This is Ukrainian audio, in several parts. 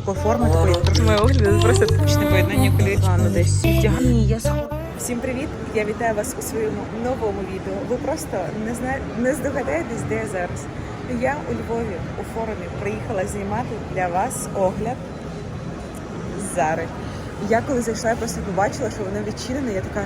Такої форми, такої трошки моє огляду, просто типічне поєднання кольорів. Ладно, десь Ні, я схожу. Всім привіт! Я вітаю вас у своєму новому відео. Ви просто не зна... не здогадаєтесь, де я зараз. Я у Львові у форумі приїхала знімати для вас огляд Зари. Я коли зайшла, я просто побачила, що воно відчинене, я така.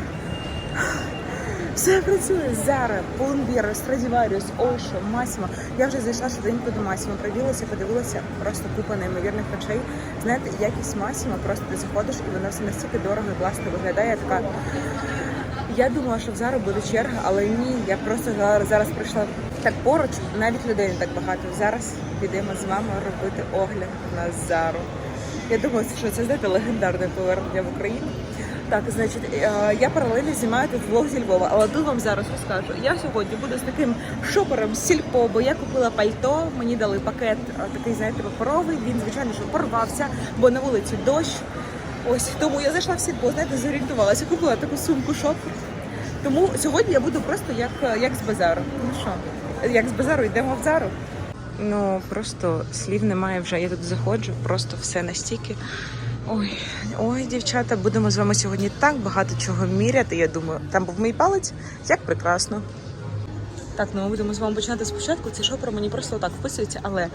Все працює. Зара, Полумбіро, Страдіваріус, Ошо, Масімо. Я вже зайшла швиденько до Масімо, приділася, подивилася просто купа неймовірних речей. Знаєте, якість Масімо, просто ти заходиш і воно все настільки дорого і класно виглядає. Така. Я думала, що Зару буде черга, але ні, я просто зараз, зараз прийшла так поруч, навіть людей не так багато. Зараз підемо з вами робити огляд на Зару. Я думаю, що це знаєте, легендарне повернення в Україну. Так, значить, е, я паралельно знімаю тут влог зі Львова, але тут вам зараз розкажу. Я сьогодні буду з таким шопером сільпо, бо я купила пальто, мені дали пакет е, такий, знаєте, паперовий. Він, звичайно, що порвався, бо на вулиці дощ. Ось тому я зайшла в сільпо, знаєте, зорієнтувалася, купила таку сумку шопер. Тому сьогодні я буду просто як, е, як з базару. Ну що, як з базару йдемо в зару. Ну просто слів немає вже. Я тут заходжу, просто все настільки. Ой, ой, дівчата, будемо з вами сьогодні так багато чого міряти. Я думаю, там був мій палець, як прекрасно. Так, ну ми будемо з вами починати спочатку. Цей шопер мені просто так вписується, але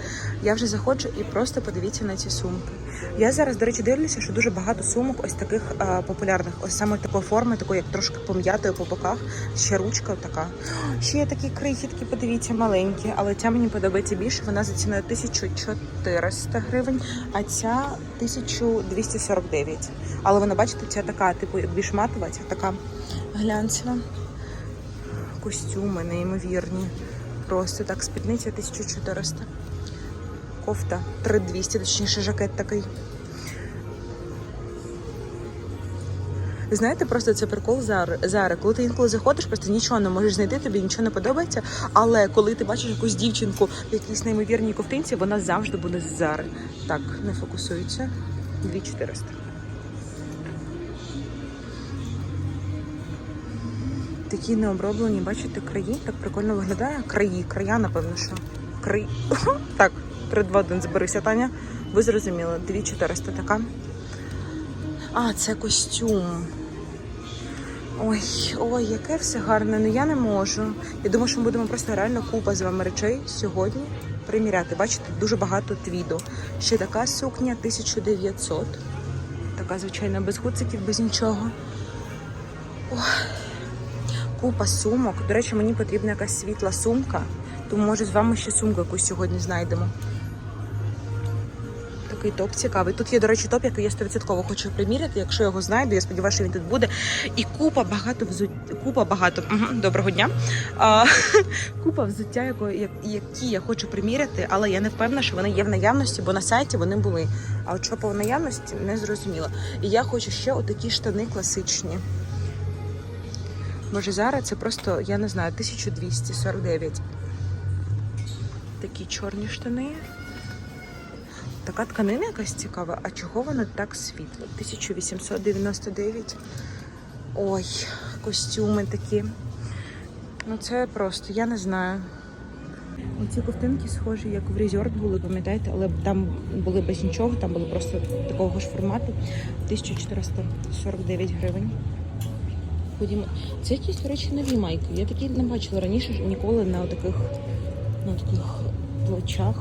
я вже заходжу і просто подивіться на ці сумки. Я зараз, до речі, дивлюся, що дуже багато сумок ось таких а, популярних, ось саме такої форми, такої, як трошки пом'ятою по боках. Ще ручка така. Ще є такі крихітки, подивіться, маленькі, але ця мені подобається більше. Вона за ціною 1400 гривень, а ця 1249. Але вона, бачите, ця така, типу, більш матова, ця така глянцева костюми неймовірні. Просто так, спідниця 1400. Кофта 3200, точніше жакет такий. Знаєте, просто це прикол Зари. Коли ти інколи заходиш, просто нічого не можеш знайти, тобі нічого не подобається. Але коли ти бачиш якусь дівчинку в якійсь неймовірній ковтинці, вона завжди буде з Зари. Так, не фокусується. 2400. Такі необроблені, бачите, краї. Так прикольно виглядає. Краї, края, напевно, що. Краї. Так, 3, 2, 1, зберися, Таня. Ви зрозуміли, 2400 така. А, це костюм. Ой, ой, яке все гарне. Ну я не можу. Я думаю, що ми будемо просто реально купа з вами речей сьогодні приміряти. Бачите, дуже багато твіду. Ще така сукня 1900. Така, звичайно, без гуциків, без нічого. Ой купа сумок. До речі, мені потрібна якась світла сумка, тому може з вами ще сумку якусь сьогодні знайдемо. Такий топ цікавий. Тут є, до речі, топ, який я 100% хочу приміряти. Якщо його знайду, я сподіваюся, що він тут буде. І купа багато взуття. Купа багато. Угу, доброго дня. А, купа взуття, які я хочу приміряти, але я не впевнена, що вони є в наявності, бо на сайті вони були. А от що по наявності, не зрозуміла. І я хочу ще отакі штани класичні. Може зараз це просто, я не знаю, 1249. Такі чорні штани. Така тканина якась цікава. А чого вона так світло? 1899. Ой, костюми такі. Ну це просто, я не знаю. Оці ковтинки схожі, як в резорт були, пам'ятаєте, але там були без нічого, там були просто такого ж формату. 1449 гривень. Ходімо. Це якісь, до речі, нові майки. Я такі не бачила раніше ніколи на таких, на таких плечах.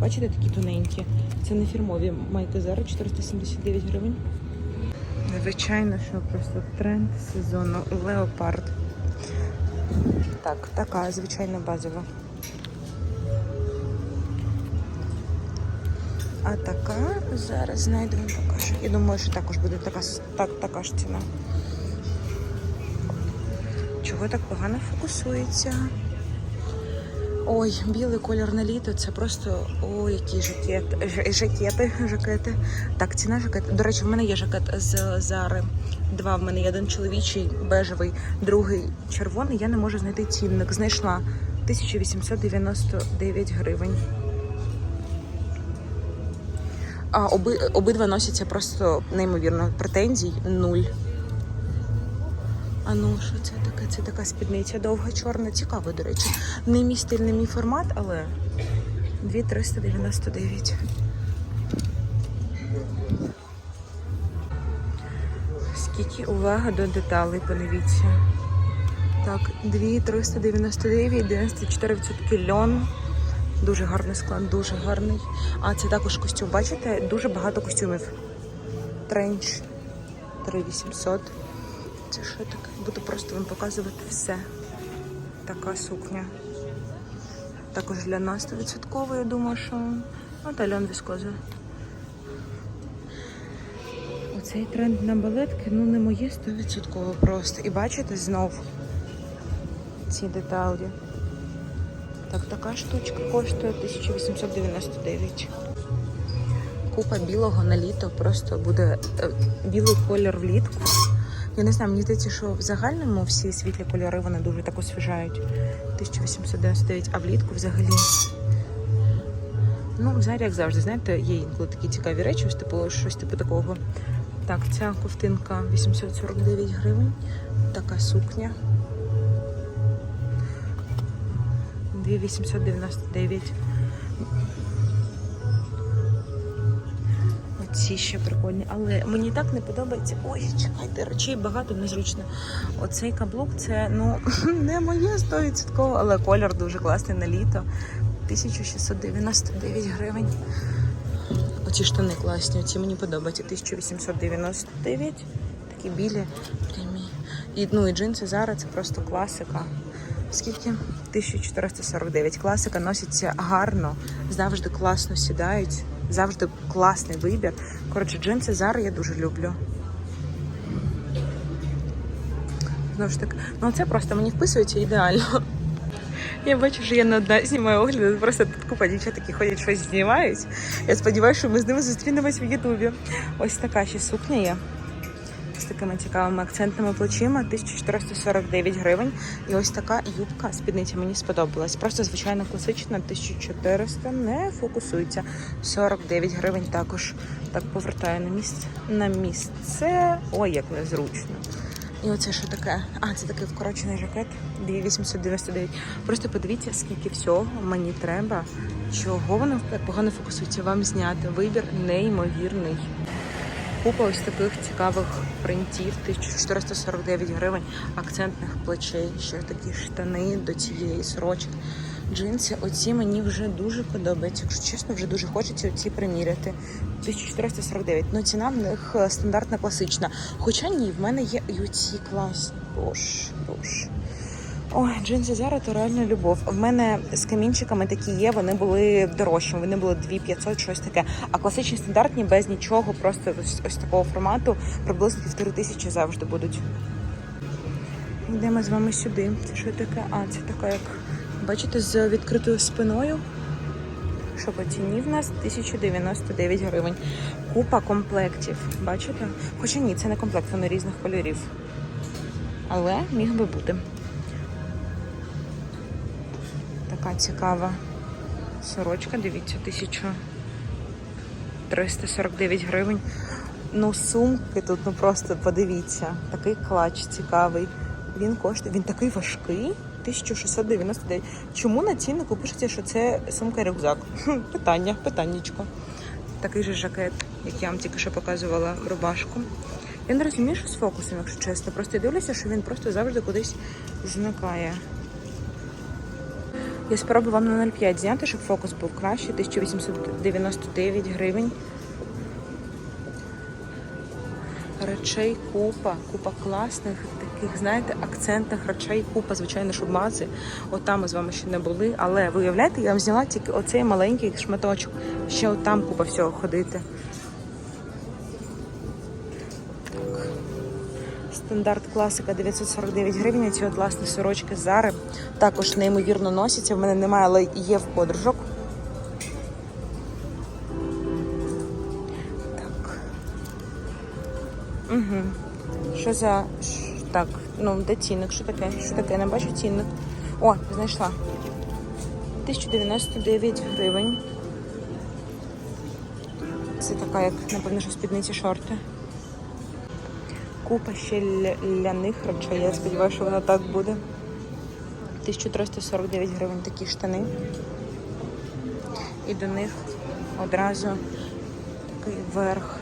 Бачите, такі тоненькі. Це не фірмові майки зараз 479 гривень. Звичайно, що просто тренд сезону леопард. Так, така звичайно базова. А така зараз знайдемо покажу. Я думаю, що також буде така, так, така ж ціна. Чого так погано фокусується? Ой, білий колір на літо це просто ой, які жакет, жакети, жакети. Так, ціна жакет. До речі, в мене є жакет з Зари. Два в мене є один чоловічий, бежевий, другий червоний. Я не можу знайти цінник. Знайшла 1899 гривень. А оби, обидва носяться просто неймовірно. Претензій нуль. А ну, що це таке? Це така спідниця довга, чорна, цікава, до речі. Не мій стиль, не мій формат, але 2399. Скільки увага до деталей, подивіться. Так, 2399, 94% льон. Дуже гарний склад, дуже гарний. А це також костюм. Бачите? Дуже багато костюмів. Тренч 3800. Це що таке? Буду просто вам показувати все. Така сукня. Також для нас 100%, я думаю, що. Та віскоза. Оцей тренд на балетки, ну не моє 100% просто. І бачите знов ці деталі. Так, така штучка коштує 1899. Купа білого на літо просто буде е, білий колір влітку. Я не знаю, мені здається, що в загальному всі світлі кольори вони дуже так освіжають. 1899, а влітку взагалі. Ну, взагалі, як завжди, знаєте, є інколи такі цікаві речі, ось типу щось типу такого. Так, ця ковтинка 849 гривень. Така сукня. 2899. Оці ще прикольні, але мені так не подобається. Ой, чекайте, речей багато незручно. Оцей каблук це ну не моє 100%, але колір дуже класний на літо. 1699 гривень. Оці штани класні, оці мені подобаються. 1899. Такі білі, прямі. І, ну, і джинси зараз це просто класика. Скільки? 1449. Класика носиться гарно, завжди класно сідають, завжди класний вибір. Коротше, джинси зараз я дуже люблю. Знову ж таки, ну це просто мені вписується ідеально. Я бачу, що я не одна знімаю огляди, просто тут купа дівчат, які ходять щось знімають. Я сподіваюся, що ми з ними зустрінемось в Ютубі. Ось така ще сукня є. З такими цікавими акцентними плечима 1449 гривень. І ось така юбка спідниця мені сподобалась. Просто звичайно класична, 1400, не фокусується. 49 гривень також. Так повертаю на місце. На місце. Ой, як незручно. І оце що таке? А, це такий вкорочений жакет 2899. Просто подивіться, скільки всього мені треба. Чого воно погано фокусується вам зняти. Вибір неймовірний. Купа ось таких цікавих принтів, 1449 гривень, акцентних плечей, ще такі штани до цієї сорочки. Джинси, оці мені вже дуже подобаються. Якщо чесно, вже дуже хочеться оці приміряти. 1449. Ну ціна в них е, стандартна класична. Хоча ні, в мене є і оці класні. Боже, боже. Ой, джинси зараз то реально любов. В мене з камінчиками такі є, вони були дорожчі, вони були 2500, щось таке. А класичні стандартні без нічого, просто ось, ось такого формату, приблизно півтори тисячі завжди будуть. Йдемо з вами сюди. Це що таке? А, це така, як бачите, з відкритою спиною. Що по ціні в нас 1099 гривень. Купа комплектів. Бачите? Хоча ні, це не комплект, вони різних кольорів. Але міг би бути. Цікава сорочка, дивіться, 1349 гривень. Ну, сумки тут, ну просто подивіться. Такий клач цікавий. Він коштує, він такий важкий. 1699. Чому на ціннику пишеться, що це сумка-рюкзак? Хм, Питання, питаннячко. Такий же жакет, як я вам тільки що показувала рубашку. Я не розумію, що з фокусом, якщо чесно. Просто дивлюся, що він просто завжди кудись зникає. Я спробую вам на 0,5 зняти, щоб фокус був краще. 1899 гривень. Речей купа, купа класних, таких, знаєте, акцентних речей, купа, звичайно, щоб мази. От там ми з вами ще не були. Але ви уявляєте, я вам зняла тільки оцей маленький шматочок. Ще от там купа всього ходити. Стандарт класика 949 гривень. Ці от власне сорочки Зари також неймовірно носяться. В мене немає, але є в подружок. Так. Угу. Що за. Так, ну, де цінник? Що таке? Що таке? Не бачу цінник. О, знайшла. 1099 гривень. Це така, як, напевно, що спідниці шорти. Купа ще ля- ляних речей. Я сподіваюся, що воно так буде. 1349 гривень такі штани. І до них одразу такий верх.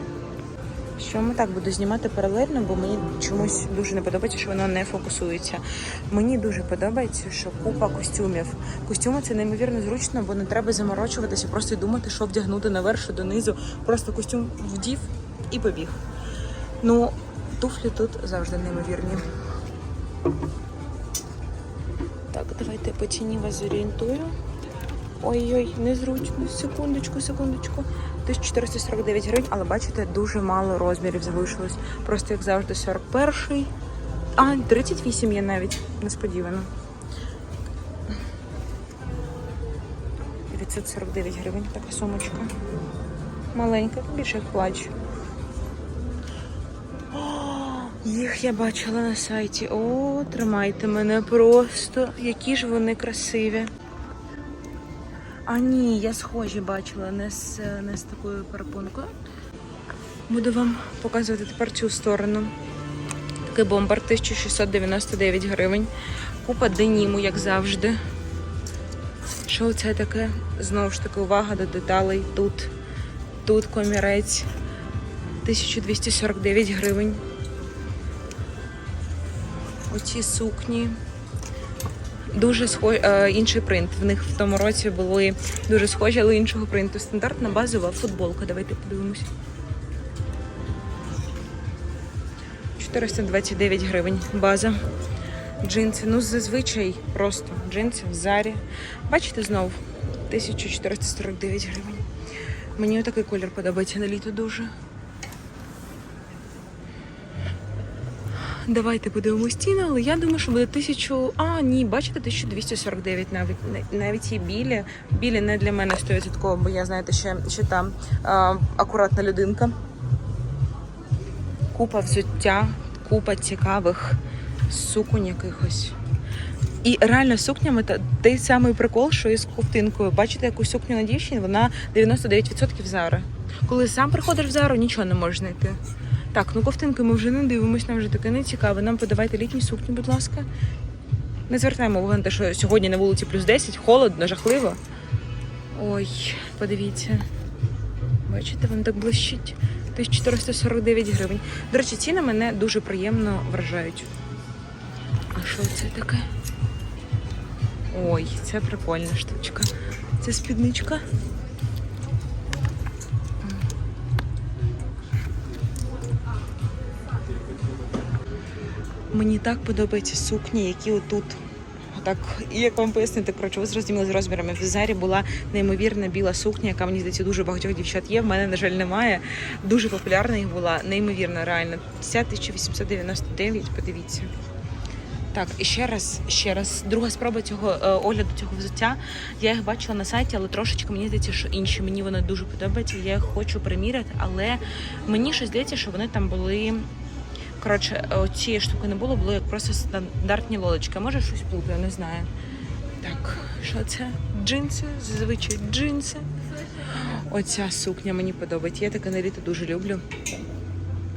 Що ми так буду знімати паралельно, бо мені чомусь дуже не подобається, що воно не фокусується. Мені дуже подобається, що купа костюмів. Костюми це неймовірно зручно, бо не треба заморочуватися, просто думати, що вдягнути наверх, що донизу. Просто костюм вдів і побіг. Ну, туфлі тут завжди неймовірні. Так, давайте по ціні вас зорієнтую. Ой-ой, незручно. Секундочку, секундочку. 1449 гривень, але бачите, дуже мало розмірів залишилось. Просто як завжди, 41. А, 38 є навіть несподівано. 949 гривень така сумочка. Маленька, більше як плач. Їх я бачила на сайті. О, тримайте мене просто. Які ж вони красиві. А ні, я схожі бачила, не з, не з такою перепонкою. Буду вам показувати тепер цю сторону. Такий бомбар 1699 гривень. Купа деніму, як завжди. Що це таке? Знову ж таки, увага до деталей. Тут, тут комірець 1249 гривень. Оці сукні. Дуже схожі, інший принт. В них в тому році були дуже схожі, але іншого принту. Стандартна базова футболка. Давайте подивимося. 429 гривень база. Джинси. Ну, зазвичай просто джинси в зарі. Бачите знову? 1449 гривень. Мені отакий колір подобається на літо дуже. Давайте подивимось ціни, але я думаю, що буде тисячу. А, ні, бачите, 1249 навіть навіть є білі. Білі не для мене 100%, бо я знаєте, ще, ще там а, акуратна людинка. Купа взуття, купа цікавих суконь якихось. І реально сукнями та той самий прикол, що і з ковтинкою. Бачите, яку сукню на дівчині, вона 99% зара. Коли сам приходиш в зару, нічого не можеш знайти. Так, ну ковтинки ми вже не дивимось, нам вже таке не цікаво. Нам подавайте літні сукні, будь ласка. Не звертаємо увагу на те, що сьогодні на вулиці плюс 10, холодно, жахливо. Ой, подивіться. Бачите, воно так блищить. 1449 гривень. До речі, ціни мене дуже приємно вражають. А що це таке? Ой, це прикольна штучка. Це спідничка. Мені так подобаються сукні, які отут. Так, і як вам пояснити, коротше, ви зрозуміли з розмірами. В Зарі була неймовірна біла сукня, яка мені здається дуже багатьох дівчат є. В мене, на жаль, немає. Дуже популярна їх була, неймовірна, реально. Ця 1899, подивіться. Так, і ще раз, ще раз, друга спроба цього е, огляду цього взуття. Я їх бачила на сайті, але трошечки мені здається, що інші. Мені вони дуже подобаються. Я їх хочу приміряти, але мені щось здається, що вони там були. Коротше, цієї штуки не було, було як просто стандартні лодочки. Може щось плутаю, не знаю. Так, що це? Джинси, зазвичай джинси. Оця сукня мені подобається. Я таке на літо дуже люблю.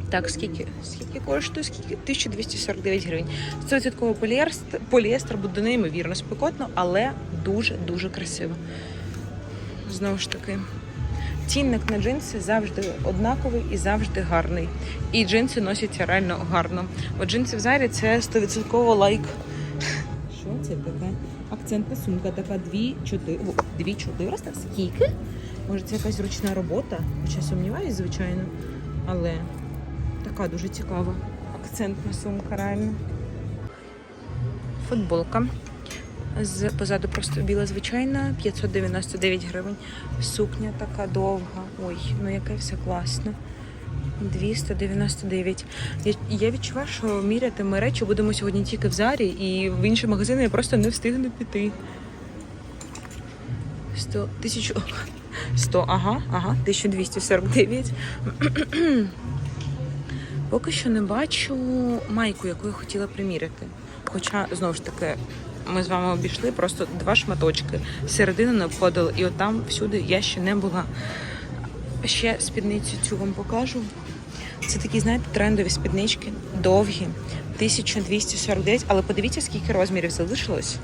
Так, скільки? Скільки коштує? Скільки? 1249 гривень. 100% поліестр, поліестр буде неймовірно спекотно, але дуже-дуже красиво. Знову ж таки. Цінник на джинси завжди однаковий і завжди гарний. І джинси носяться реально гарно. Бо джинси в зарі це 100% лайк. Що це таке? Акцентна сумка така 2400. Скільки? Може це якась ручна робота? Хоча сумніваюсь, звичайно. Але така дуже цікава. Акцентна сумка, реально. Футболка. З позаду просто біла звичайна, 599 гривень. Сукня така довга. Ой, ну яке все класно. 299. Я, я відчуваю, що міряти ми речі будемо сьогодні тільки в зарі, і в інші магазини я просто не встигну піти. 100, 1000, 100, ага, ага, 1249. Поки що не бачу майку, яку я хотіла приміряти. Хоча, знову ж таки, ми з вами обійшли просто два шматочки. Середину не обходили, і отам всюди я ще не була. Ще спідницю цю вам покажу. Це такі, знаєте, трендові спіднички, довгі, 1249, але подивіться, скільки розмірів залишилось.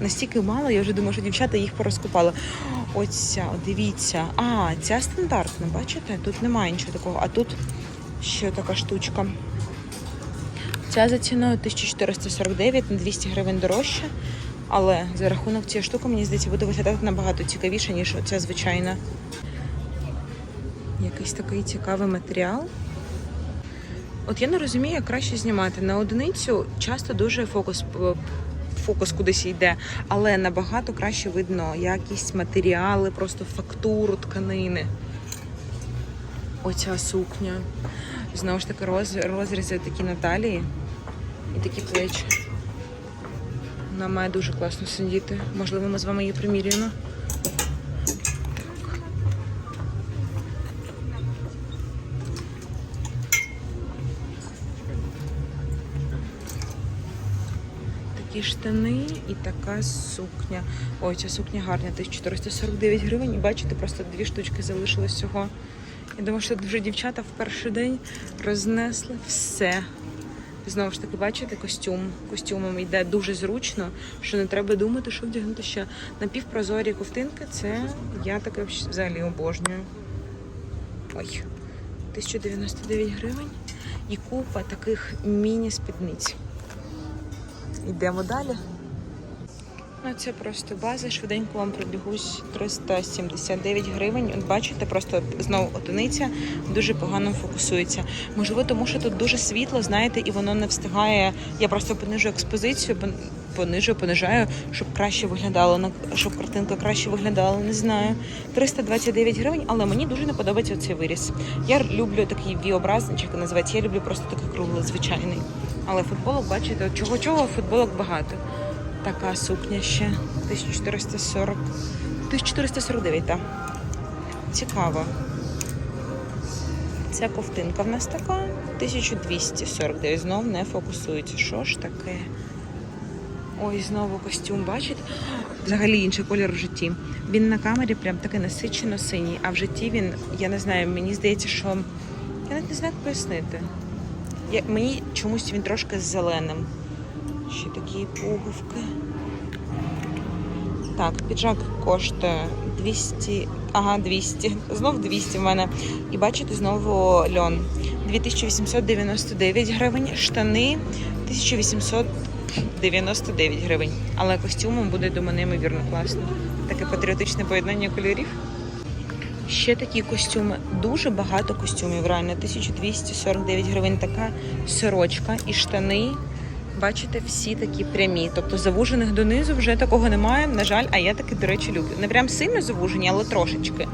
Настільки мало, я вже думаю, що дівчата їх порозкупали. Оця, дивіться. А, ця стандартна, бачите? Тут немає нічого такого. А тут Ще така штучка. Ця за ціною 1449 на 200 гривень дорожче. Але за рахунок цієї штуки, мені здається, буде виглядати набагато цікавіше, ніж ця звичайна. Якийсь такий цікавий матеріал. От я не розумію, як краще знімати. На одиницю часто дуже фокус, фокус кудись йде, але набагато краще видно якісь матеріали, просто фактуру тканини. Оця сукня. Знову ж таки, роз, розрізи такі на талії і такі плечі. Вона має дуже класно сидіти. Можливо, ми з вами її примірюємо. Такі штани і така сукня. Ой, ця сукня гарна, 1449 гривень. І бачите, просто дві штучки залишилось всього. Я думаю, що вже дівчата в перший день рознесли все. Знову ж таки, бачите, костюм. Костюмом йде дуже зручно, що не треба думати, що вдягнути ще. Напівпрозорі ковтинки це я таке взагалі обожнюю. Ой, 1099 гривень і купа таких міні-спідниць. Йдемо далі. Ну, це просто база. Швиденько вам пробігусь 379 гривень. От бачите, просто знову одиниця дуже погано фокусується. Можливо, тому що тут дуже світло, знаєте, і воно не встигає. Я просто понижу експозицію, пон- понижу, понижаю, щоб краще виглядало, на- щоб картинка краще виглядала. Не знаю. 329 гривень, але мені дуже не подобається цей виріс. Я люблю такий V-образний, чи як називається. Я люблю просто такий круглий, звичайний. Але футболок, бачите, чого-чого футболок багато. Така сукня ще 1440. 1449, так. Цікаво. Ця ковтинка в нас така 1249. Знов не фокусується. Що ж таке? Ой, знову костюм, бачите? Взагалі інший колір в житті. Він на камері прям такий насичено синій, а в житті він, я не знаю, мені здається, що. Я навіть не знаю, як пояснити. Я, мені чомусь він трошки з зеленим. Ще такі пуговки. Так, піджак коштує 200. Ага, 200. Знов 200 в мене. І бачите, знову льон. 2899 гривень. Штани 1899 гривень. Але костюмом буде, думаю, неймовірно класно. Таке патріотичне поєднання кольорів. Ще такі костюми. Дуже багато костюмів, реально. 1249 гривень така сорочка і штани. Бачите, всі такі прямі. Тобто завужених донизу вже такого немає. На жаль, а я таки, до речі, люблю. Не прям сильно завужені, але трошечки.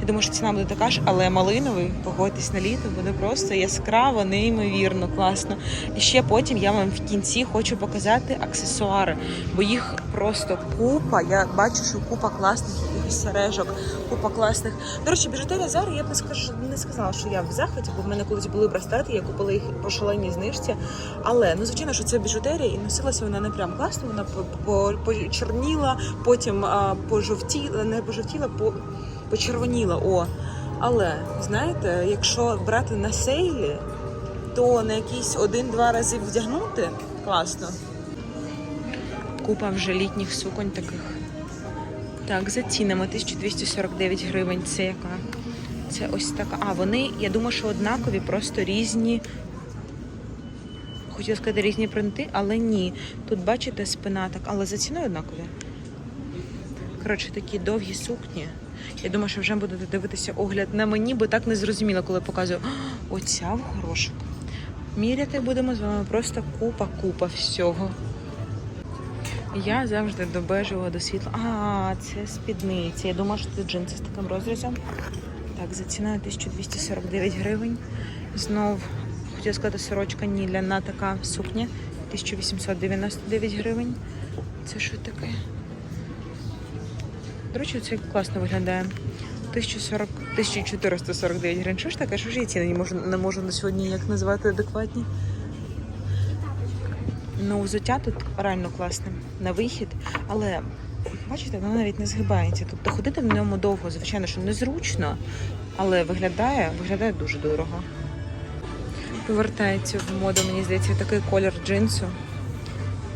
Я думаю, що ціна буде така ж, але малиновий, погодьтесь на літо, буде просто яскраво, неймовірно, класно. І ще потім я вам в кінці хочу показати аксесуари, бо їх просто купа. Я бачу, що купа класних сережок, купа класних. До речі, біжутерія Зари, я б не скажу, не сказала, що я в захваті, бо в мене колись були браслети, я купила їх по шаленій знижці. Але ну звичайно, що це біжутерія, і носилася вона не прям класно. Вона по- по- почорніла, потім пожовтіла, не пожовтіла, по почервоніла. О. Але знаєте, якщо брати на сейлі, то на якісь один-два рази вдягнути класно. Купа вже літніх суконь таких. Так, за цінами 1249 гривень. Це яка? Це ось така. А, вони, я думаю, що однакові, просто різні. Хотіла сказати різні принти, але ні. Тут бачите спина так, але за ціною однакові. Коротше, такі довгі сукні. Я думаю, що вже будете дивитися огляд на мені, бо так не зрозуміло, коли показую. Оця в горошок. Міряти будемо з вами просто купа-купа всього. Я завжди до до світла. А, це спідниці. Я думала, що це джинси з таким розрізом. Так, за ціною 1249 гривень. Знов хотіла сказати сорочка Ніляна така сукня. 1899 гривень. Це що таке? До речі, це класно виглядає. 1040, 1449 гривень. Що ж таке? Що ж я ціни не можу, не можу на сьогодні ніяк назвати адекватні? Ну, взуття тут реально класне на вихід, але бачите, воно навіть не згибається. Тобто ходити в ньому довго, звичайно, що незручно, але виглядає, виглядає дуже дорого. Повертається в моду, мені здається, такий колір джинсу.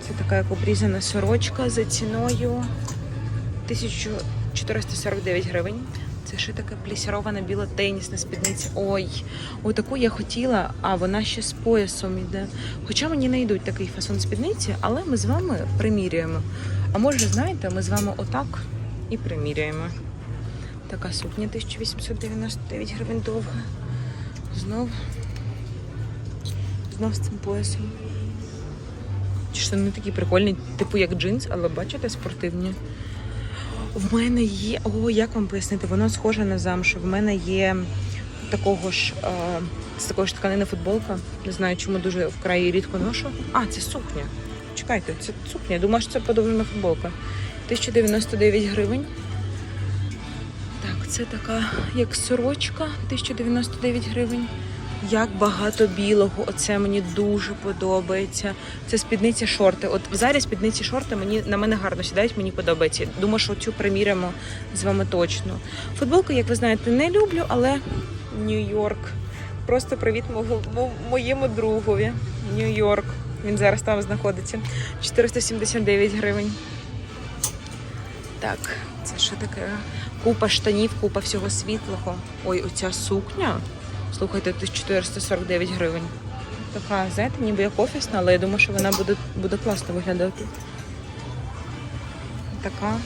Це така як обрізана сорочка за ціною 1449 гривень. Це ще така плісірована біла тенісна спідниця. Ой, отаку я хотіла, а вона ще з поясом йде. Хоча мені не йдуть такий фасон спідниці, але ми з вами приміряємо. А може, знаєте, ми з вами отак і приміряємо. Така сукня 1899 гривень довга. Знов. Знов з цим поясом. Чи що вони такі прикольні, типу як джинс, але бачите, спортивні. В мене є. О, як вам пояснити? Воно схоже на замшу. В мене є такого ж е, з такої ж тканини футболка. Не знаю, чому дуже вкрай рідко ношу. А, це сукня. Чекайте, це сукня. Думаю, що це подовжена футболка. 1099 гривень. Так, це така як сорочка, 1099 гривень. Як багато білого, оце мені дуже подобається. Це спідниці шорти. От залі спідниці шорти мені на мене гарно сідають, мені подобається. Думаю, що цю приміряємо з вами точно. Футболку, як ви знаєте, не люблю, але Нью-Йорк. Просто привіт моєму другові. Нью-Йорк. Він зараз там знаходиться. 479 гривень. Так, це що таке? Купа штанів, купа всього світлого. Ой, оця сукня. Слухайте, 1449 гривень. Така, знаєте, ніби як офісна, але я думаю, що вона буде, буде класно виглядати. Така.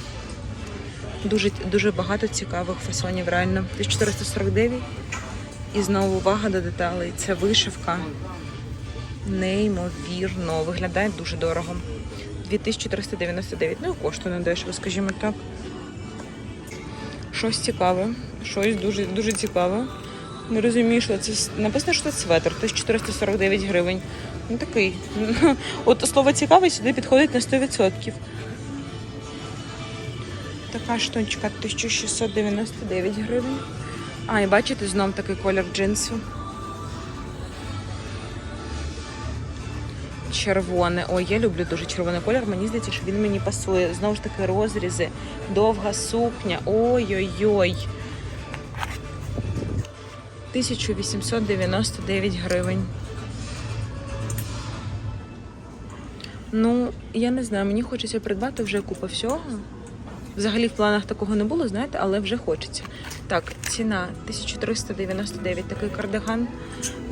Дуже, дуже багато цікавих фасонів, реально. 1449. І знову увага до деталей. Це вишивка. Неймовірно. Виглядає дуже дорого. 2399. Ну і коштує не дешево, скажімо так. Щось цікаве. Щось дуже, дуже цікаве. Не розумію, що це написано, що це светр, 1449 гривень. Ну такий. От слово цікавий сюди підходить на 100%. Така штучка 1699 гривень. А, і бачите, знов такий колір джинсу. Червоне. Ой, я люблю дуже червоний колір. Мені здається, що він мені пасує. Знову ж таки, розрізи, довга сукня. Ой-ой-ой. 1899 гривень. Ну, я не знаю, мені хочеться придбати вже купа всього. Взагалі в планах такого не було, знаєте, але вже хочеться. Так, ціна 1399, такий кардиган.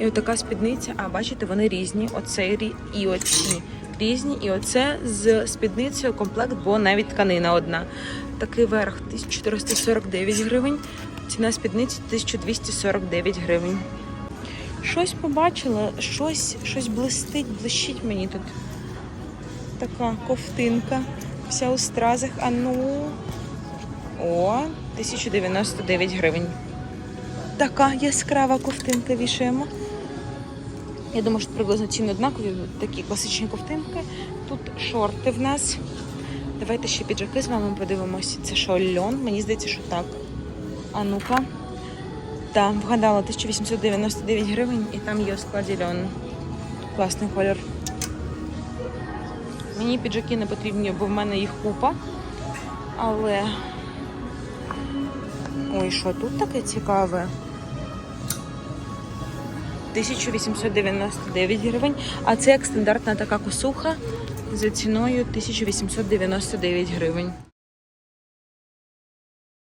І отака спідниця. А бачите, вони різні. Оцей і оці різні. І оце з спідницею комплект, бо навіть тканина одна. Такий верх 1449 гривень. Ціна спідниці 1249 гривень. Щось побачила, щось, щось блистить, блищить мені тут. Така ковтинка. Вся у стразах. А ну. О, 1099 гривень. Така яскрава ковтинка вішаємо. Я думаю, що приблизно ціни однакові, такі класичні ковтинки. Тут шорти в нас. Давайте ще піджаки з вами подивимося. Це що, льон? Мені здається, що так. А ну-ка. Так, вгадала 1899 гривень і там є у складі льон. Класний колір. Мені піджаки не потрібні, бо в мене їх купа. Але. Ой, що тут таке цікаве? 1899 гривень. А це як стандартна така косуха за ціною 1899 гривень.